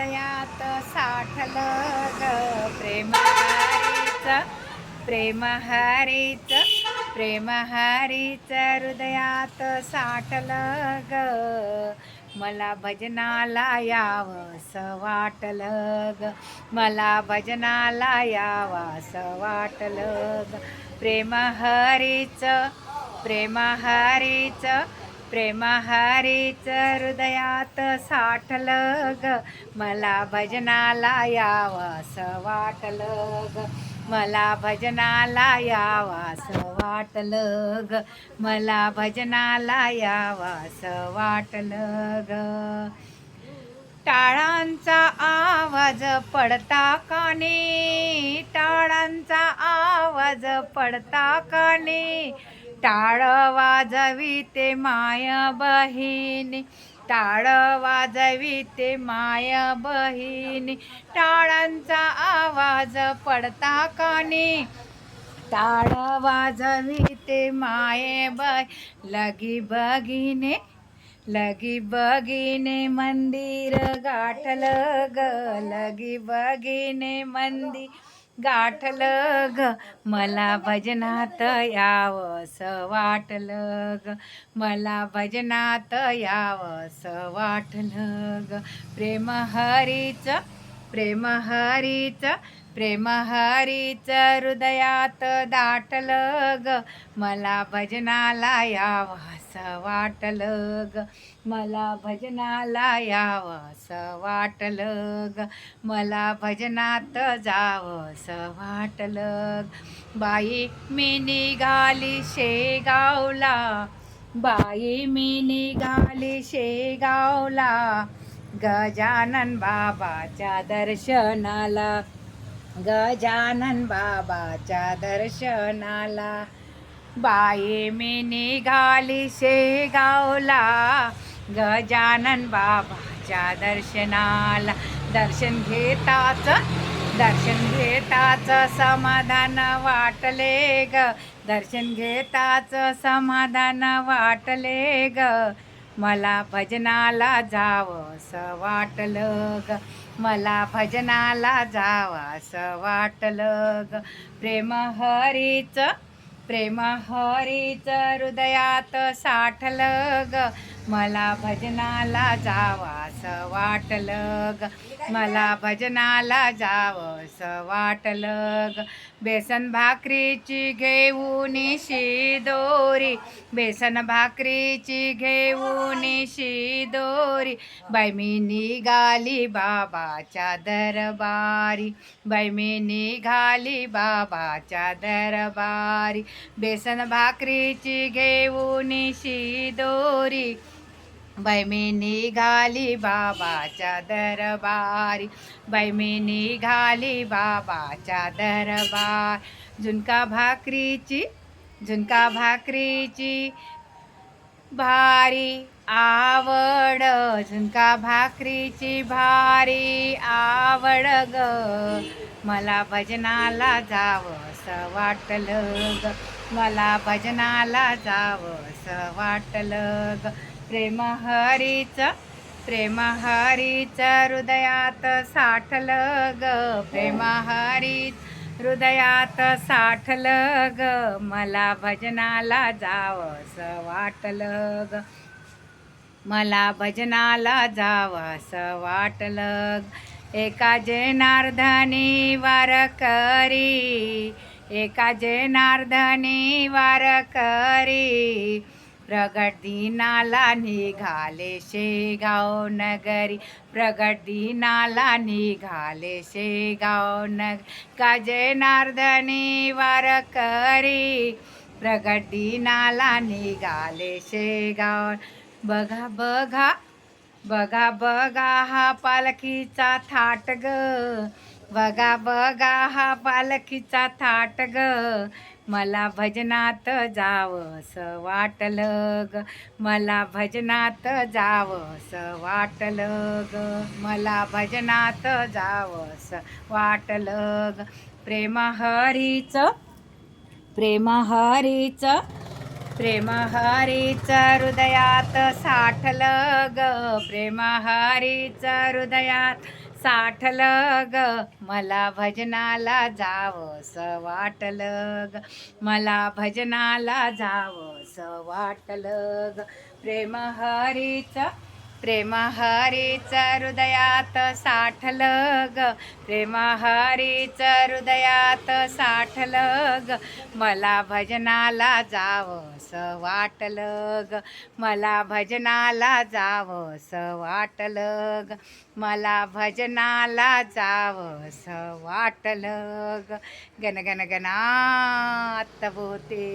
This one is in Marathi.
हृदयात साठलं प्रेमहारीच प्रेमहारीच प्रेमहारीच हृदयात साठलं ग. मला भजनाला यावंस वाटलं ग. मला भजनाला यावास वाटलं ग. प्रेम हरीच प्रेम हरीच हृदयात साठल ग मला भजनाला यावास वाटल ग मला भजनाला यावास वाटल ग मला भजनाला यावास वाटल ग टाळांचा आवाज पडता काने टाळांचा आवाज पडता काने टाळ वाजवी ते माय बहिणी टाळ वाजवी ते माय बहिणी. टाळांचा आवाज पडता कानी? टाळ वाजवी ते माये बाय लगी बगिने लगी बगिने मंदिर गाठल ग. लगी बगिने मंदिर गाठल ग मला भजनात यावस वाटल ग मला भजनात यावस वाटल ग प्रेम हरीच प्रेम हरीच प्रेम हरीच हृदयात दाटलग ग. मला भजनाला यावं वाटलं ग. मला भजनाला यावं वाटलं ग. मला भजनात जावं वाटलं वाटलग बाई मी निघाली शेगावला. बाई मी निघाली शेगावला. गजानन बाबाच्या दर्शनाला गजानन बाबाच्या दर्शनाला. बाई मी निघाली शेगावला गजानन बाबाच्या दर्शनाला. दर्शन घेताच दर्शन घेताच समाधान वाटले ग. दर्शन घेताच समाधान वाटले ग. मला भजनाला जावंस वाटलं ग. मला भजनाला जावास वाटलं ग. प्रेम हरीच प्रेम हरीच हृदयात साठलं ग. मला भजनाला जावं वाटलं ग. मला भजनाला जावंस वाटलं ग. बेसन भाकरीची घेऊन शिदोरी बेसन भाकरीची घेऊन शिदोरी बाई मी निघाली बाबाच्या दरबारी. बाई मी निघाली बाबाच्या दरबारी. बेसन भाकरीची घेऊन शिदोरी दोरी. बैमे निघाली बाबाच्या दरबारी. बैमे निघाली बाबाच्या दरबार. झुणका भाकरीची झुणका भाकरीची भारी आवड झुणका भाकरीची भारी आवड ग. मला भजनाला जावंस वाटलं ग. मला भजनाला जावंस वाटलं ग. प्रेम हरीच प्रेम हरीच हृदयात साठल ग प्रेम हरीच हृदयात साठल ग मला भजनाला जावस वाटल ग मला भजनाला जावस वाटल ग. एका वार वारकरी एका जनार्दनी वारकरी प्रगट दिनाला निघाले शेगाव नगरी. प्रगट दिनाला निघाले शेगाव नग का जनार्दनी वारकरी. प्रगट दिनाला निघाले शेगाव बघा बघा बघा बघा हा पालखीचा थाट ग. बघा बघा हा पालखीचा थाट ग. मला भजनात जावस वाटलं ग. मला भजनात जावस वाटलं ग. मला भजनात जावस वाटलं ग. प्रेम हरीच प्रेम हरीच प्रेम हरीच हृदयात साठलं ग. प्रेम हरीच हृदयात साठलं ग मला भजनाला जावस वाटलं ग मला भजनाला जावस वाटलं ग प्रेम हरीचा प्रेम हरीच हृदयात साठल ग प्रेम हरीच हृदयात साठल ग मला भजनाला जावस वाटल ग मला भजनाला जावस वाटल ग मला भजनाला जावस वाटल ग गन गण गणात बोते